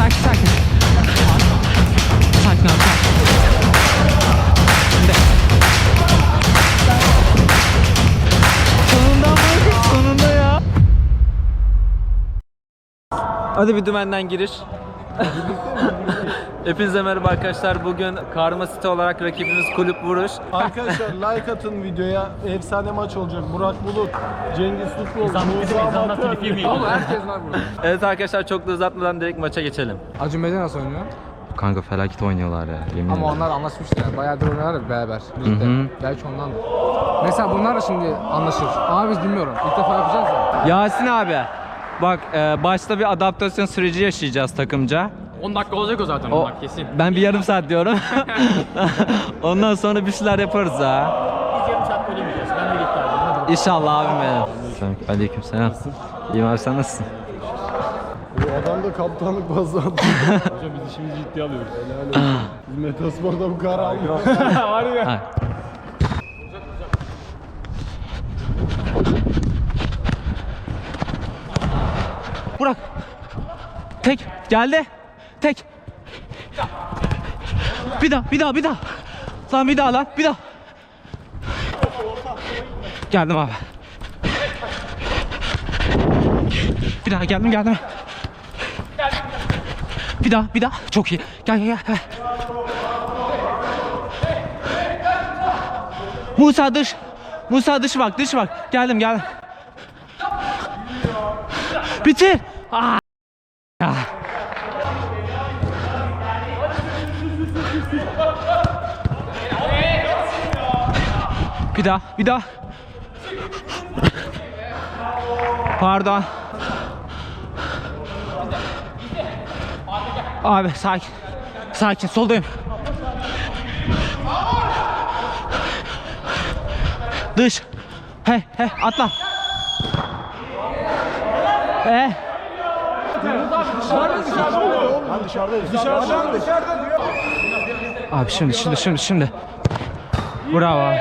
sakin sakin. Sakin abi sakin. Şimdi. Sonunda mı? Sonunda ya. Hadi bir dümenden giriş. Hepinize merhaba arkadaşlar. Bugün Karma City olarak rakibimiz Kulüp Vuruş. Arkadaşlar like atın videoya. Efsane maç olacak. Burak Bulut, Cengiz Tutlu, Musa Amatör. Herkes var burada. Evet arkadaşlar çok da uzatmadan direkt maça geçelim. Acun Bey'de nasıl oynuyor? Kanka felaket oynuyorlar ya yemin Ama onlar anlaşmıştı yani. Bayağıdır oynuyorlar ya beraber. Birlikte. Hı hı. Belki ondan. Mesela bunlar da şimdi anlaşır. Ama biz bilmiyorum. İlk defa yapacağız ya. Yasin abi bak e, başta bir adaptasyon süreci yaşayacağız takımca. 10 dakika olacak o zaten O, onlar kesin. ben bir yarım saat diyorum. Ondan sonra bir şeyler yaparız ha. Biz yarım saat oynayacağız. Ben öyle iddia ediyorum. Hadi İnşallah abim benim. Aleyküm selam. İyiyim abi sen nasılsın? Bu adam da kaptanlık fazla attı. Hocam biz işimizi ciddiye alıyoruz. Biz Metaspor'da bu karar almıyor. Var ya. Burak. Tek. Geldi. Tek. Bir daha, bir daha, bir daha. Lan bir daha lan, bir daha. Geldim abi. Bir daha geldim, geldim. Bir daha, bir daha. Çok iyi. Gel, gel, gel. Musa dış. Musa dış bak dış bak. Geldim geldim. Bitir. Aa. Bir daha bir daha. Pardon. Abi sakin. Sakin soldayım. Dış. He he atla. He. Abi şimdi şimdi şimdi şimdi. Bravo abi.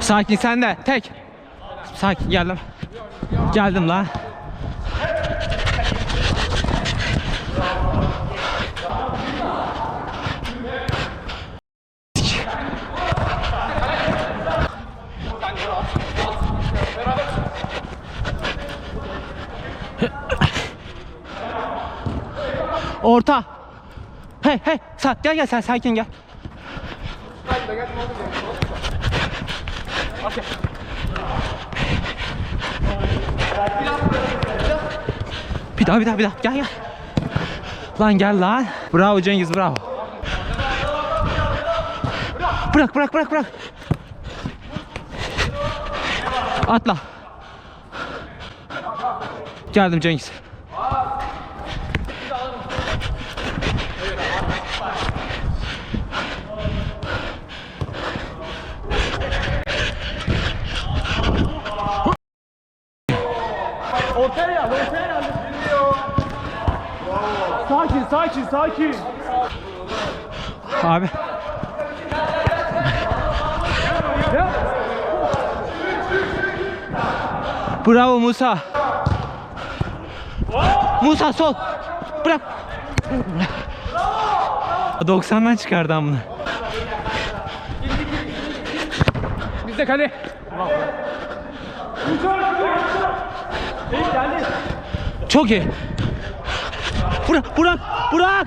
Sakin sen de tek. Sakin geldim. Geldim lan. Orta. Hey hey sa gel gel sen sakin gel. Bir daha bir daha bir daha gel gel. Lan gel lan. Bravo Cengiz bravo. Bırak bırak bırak bırak. Atla. Geldim Cengiz. Sakin sakin. Abi. Bravo Musa. Musa sol. Bırak. 90'dan çıkardı bunu. Bizde kale. Çok iyi. Burak, Burak, Burak.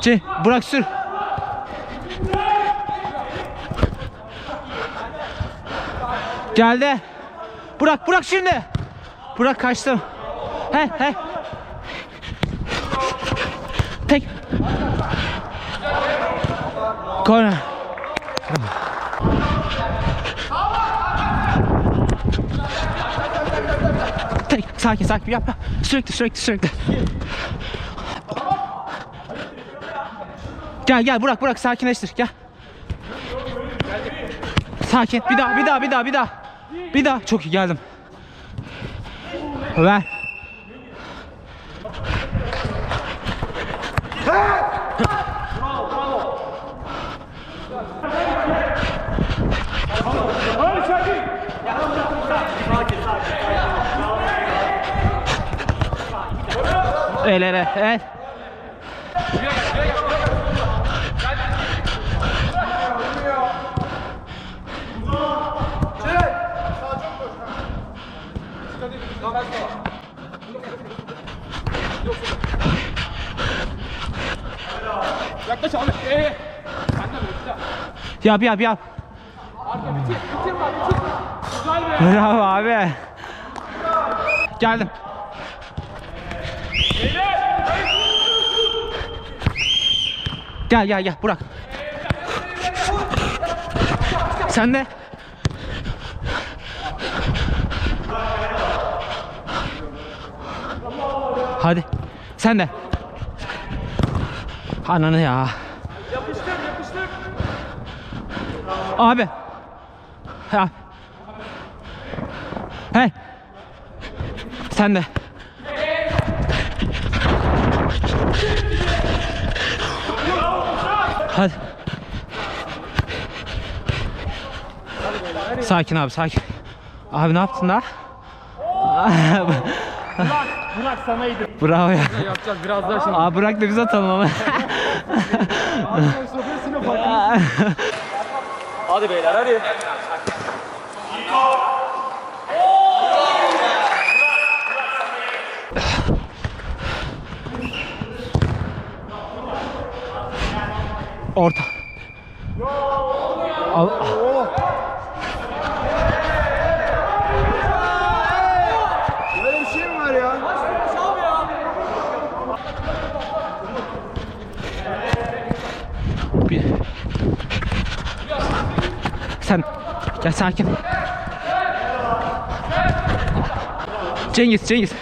Ce, Burak sür. Geldi. Burak, Burak şimdi. Burak kaçtım. He, he. Tek. Korner. Tek, sakin sakin yap. Sürekli sürekli sürekli. Gel gel Burak Burak sakinleştir gel. Sakin. Bir daha bir daha bir daha bir daha. Bir daha çok iyi geldim. Ver. El ele el. Yaklaş abi. Ee. Yap yap yap. Bitir bak bitir. Güzel be. Bravo abi. Geldim. Gel gel gel Burak. Sen de. Hadi. Sen de. Ananı ya. Yapıştır yapıştır. Abi. Ya. Hey. Sen de. Hadi. Sakin abi sakin. Abi ne yaptın da? Burak sanaydı. Bravo ya. Yapacağız biraz daha şimdi. Abi bırak da biz atalım ama. Hadi beyler hadi. Orta. Al. Böyle bir şey mi var ya? Bir. Sen gel sakin. Cengiz, Cengiz.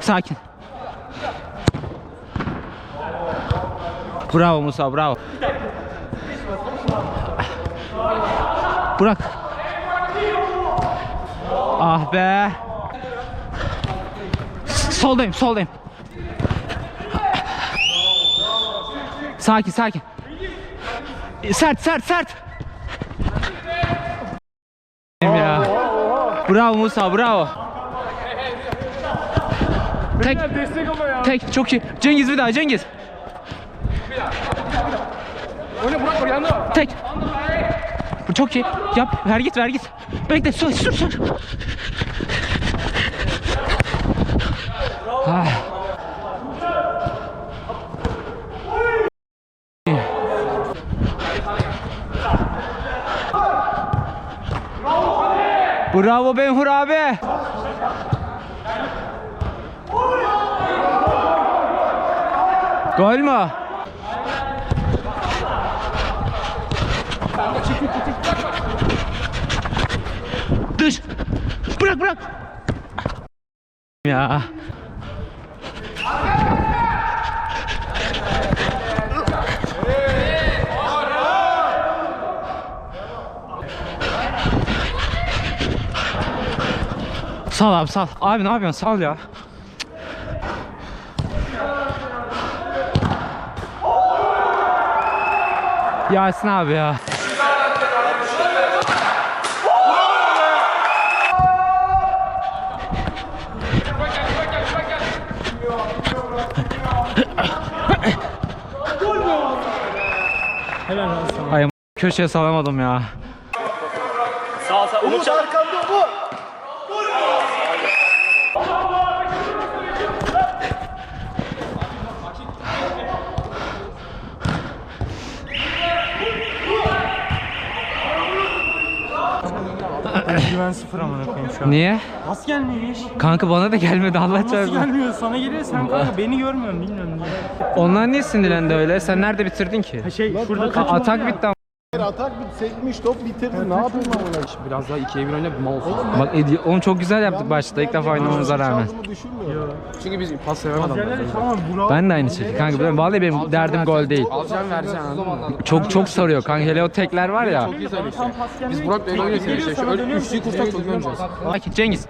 Sakin. Bravo Musa, bravo. Bırak. Ah be. Soldayım, soldayım. Sakin, sakin. Sert, sert, sert. ya. Bravo Musa, bravo. Tek, Destek ama ya. tek, çok iyi. Cengiz bir daha, Cengiz. Oyna Burak var yanında. Tek. Bu çok iyi. Yap, ver git, ver git. Bekle, sür, sür, sür. Ah. Bravo Benhur abi. Gol mü? Dış. Bırak bırak. Ya. Sal abi sal. Abi ne yapıyorsun? Sal ya. Yasin abi ya. Ay am- köşeye salamadım ya. Umut arkamda Umut. Güven sıfır amına koyayım şu an. Niye? Nasıl gelmiyor? Kanka bana da gelmedi Allah Nasıl çarpsın. gelmiyor? Sana geliyor sen kanka beni görmüyorsun bilmiyorum niye. Onlar niye sinirlendi öyle? Sen nerede bitirdin ki? Şey şurada kaç atak bitti. Atak bir sekmiş top bitirdi. Ne yapayım amına? Biraz daha 2'ye 1 oynayıp mal olsun. Bak Edi, onu çok güzel yaptık başta ilk defa oynamamıza rağmen. Düşünmüyorum. Çünkü biz pas seven adamlarız. tamam Burak. Ben de aynı şekilde kanka. Ben, vallahi benim derdim gol değil. Alacağım vereceğim anladın mı? Çok çok sarıyor kanka. Hele o tekler var ya. Çok iyi işte. Biz Burak'la öyle oynuyoruz işte. Şu öyle üçlüyü kursak çok iyi oynayacağız. Sakin Cengiz.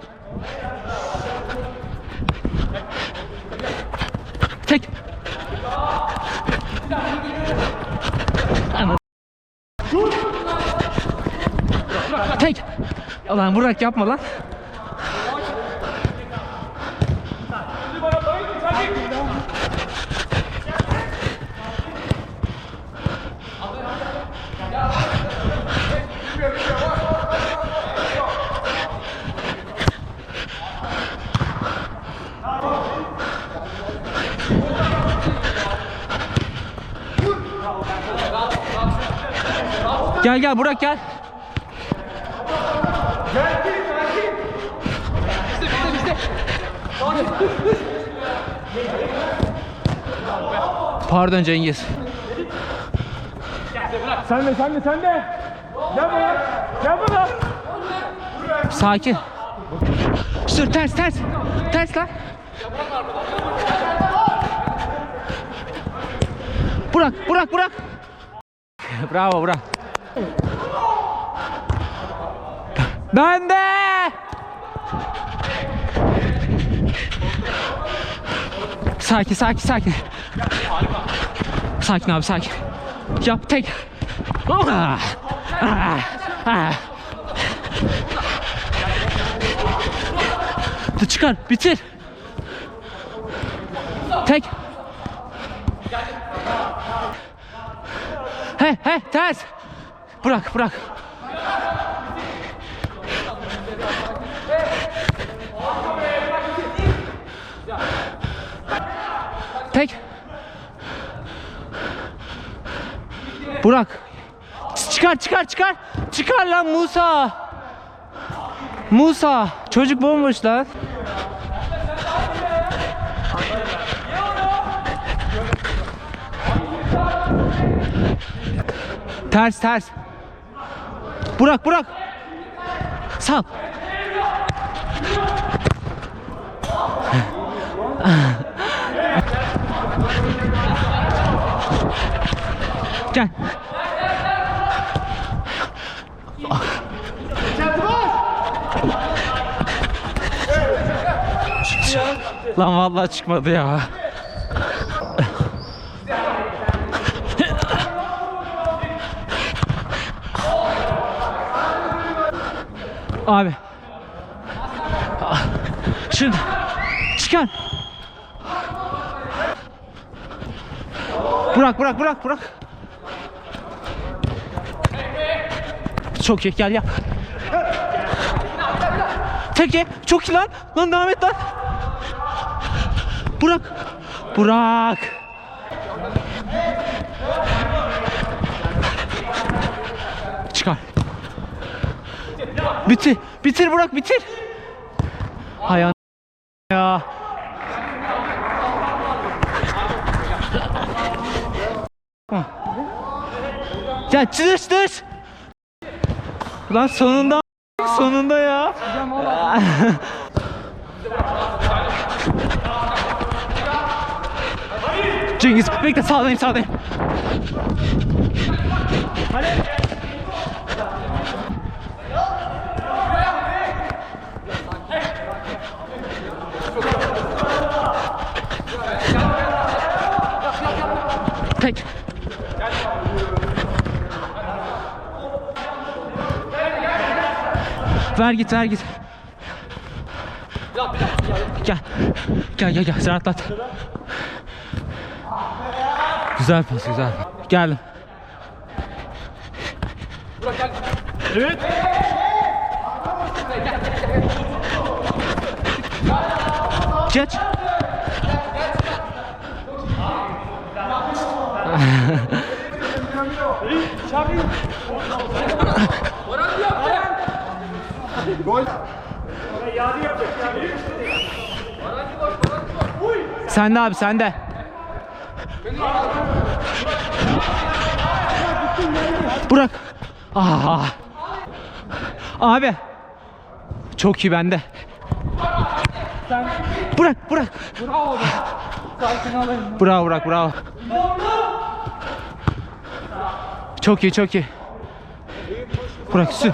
Tek. Lan Burak yapma lan. Gel gel Burak gel. Pardon Cengiz. Sen de sen de sen de. Gel bana. Gel bana. Sakin. Sür ters ters. Ters lan. Burak, Burak, Burak. Bravo Burak. Ben de. Sakin, sakin, sakin. Sakin abi, sakin. Yap tek. Ah, ah, ah. Çıkar, bitir. Tek. He he ters. Bırak bırak. Tek. Burak. Çıkar çıkar çıkar. Çıkar lan Musa. Musa. Çocuk bomboş lan. Ters ters. Burak Burak. Sal. Gel. Lan vallahi çıkmadı ya. Abi. Şimdi çıkar. Bırak bırak bırak bırak. Çok iyi gel yap. Tek ye. Çok iyi lan. Lan devam et lan. Bırak. Bırak. Çıkar. Bitir. Bitir Burak bitir. Hay ya. Ya dış dış. Lan sonunda sonunda ya. Cengiz bekle sağdayım sağdayım. Tek. Ver git ver git. Gel. Gel gel gel sen atlat. Güzel pas güzel. Geldim. Evet. Geç. Sen de abi sen de. Bırak. Ah. Abi. Çok iyi bende. Bırak bırak. Bravo Burak bravo. Çok iyi çok iyi. Burak sür.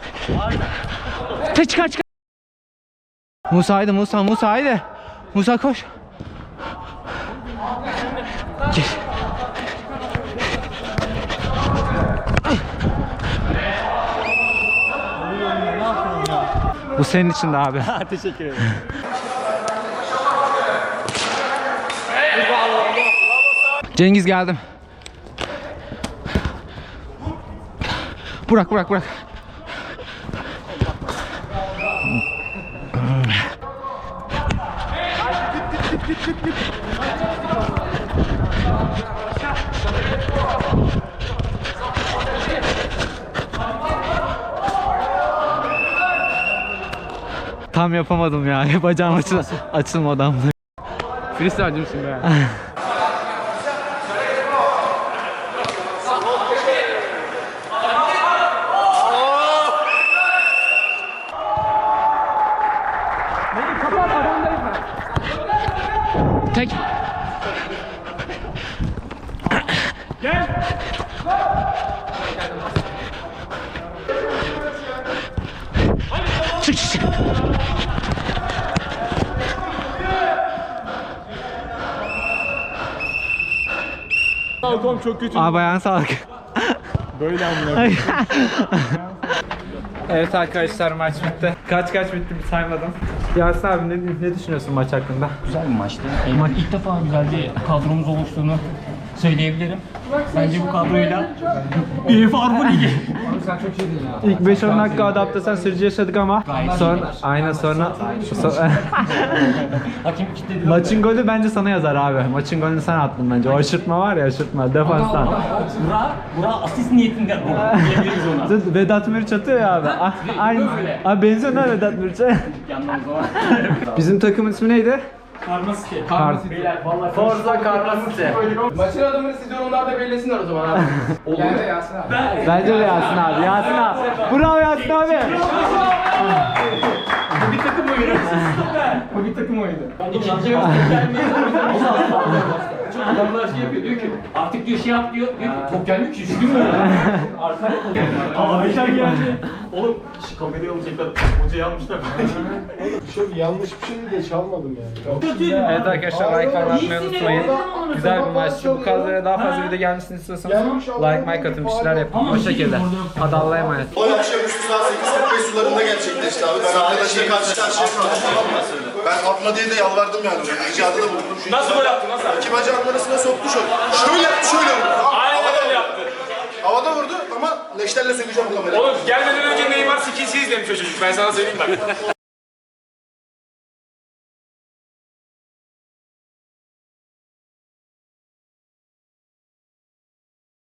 Te çıkar çıkar. Musa haydi Musa Musa haydi. Musa koş. Geç. Bu senin için de abi. Teşekkür ederim. Cengiz geldim. Burak Burak Burak. Tam yapamadım ya. Bacağım açıl açılmadı amına. Freestyle'cimsin be. Tek. Çık çık çık. Balkon çok kötü. Abi ayağına sağlık. Böyle amına. Evet arkadaşlar maç bitti. Kaç kaç bitti bir saymadım. Yasin abi ne, ne düşünüyorsun maç hakkında? Güzel bir maçtı. E, ilk defa güzel bir kadromuz oluştuğunu söyleyebilirim. Bence bu kadroyla UEFA Avrupa Ligi. Sen çok ya. İlk 5-10 dakika adaptasyon süreci yaşadık ama sonra aynen sonra so- maçın golü bence sana yazar abi. Maçın golünü sen attın bence. O aşırtma var ya aşırtma defanstan. Bura, bura asist niyetinde gol diyebiliriz ona. Dur, Vedat Muriç atıyor ya abi. Ah, Aynı. Abi benziyor lan Vedat Muriç'e. Yandan o zaman. Bizim takımın ismi neydi? Karmaski. Kar. Beyler vallahi Forza Karmasite. Maçın adamını siz yorumlarda belirlesinler o zaman abi. Olur. Yani de Yasin abi. Bence de Yasin abi. Yasin abi. Bravo Yasin abi. bu bir takım oyunu. Bu bir takım oyunu. İkinci yarı gelmiyor. Adamlar şey yapıyor diyor ki artık diyor şey yap diyor. Diyor ki top gelmiyor ki üşüdün mü? Arkaya Abi sen geldi. Oğlum şu kamerayı alacaklar. Hocayı almışlar. Çok yanlış bir şey de çalmadım yani. Evet arkadaşlar like atmayı unutmayın. Güzel bir maçtı. Bu kadroya daha fazla video gelmesini istiyorsanız like, like atın bir şeyler yapın. O şekilde. Hadi Allah'a emanet. Olay akşamüstü saat 8.45 sularında gerçekleşti abi. Ben arkadaşla karşı karşıya kaldım tamam mı? Ben atma diye de yalvardım yani. Ricada da bulundum. Çünkü Nasıl gol attı nasıl? İki bacağının arasına soktu şöyle. Şöyle yaptı şöyle vurdu. Tamam? Aynen öyle yaptı. Havada vurdu ama leşlerle sökeceğim bu kamerayı. Oğlum gelmeden önce Neymar skillsi izlemiş o çocuk. Ben sana söyleyeyim bak.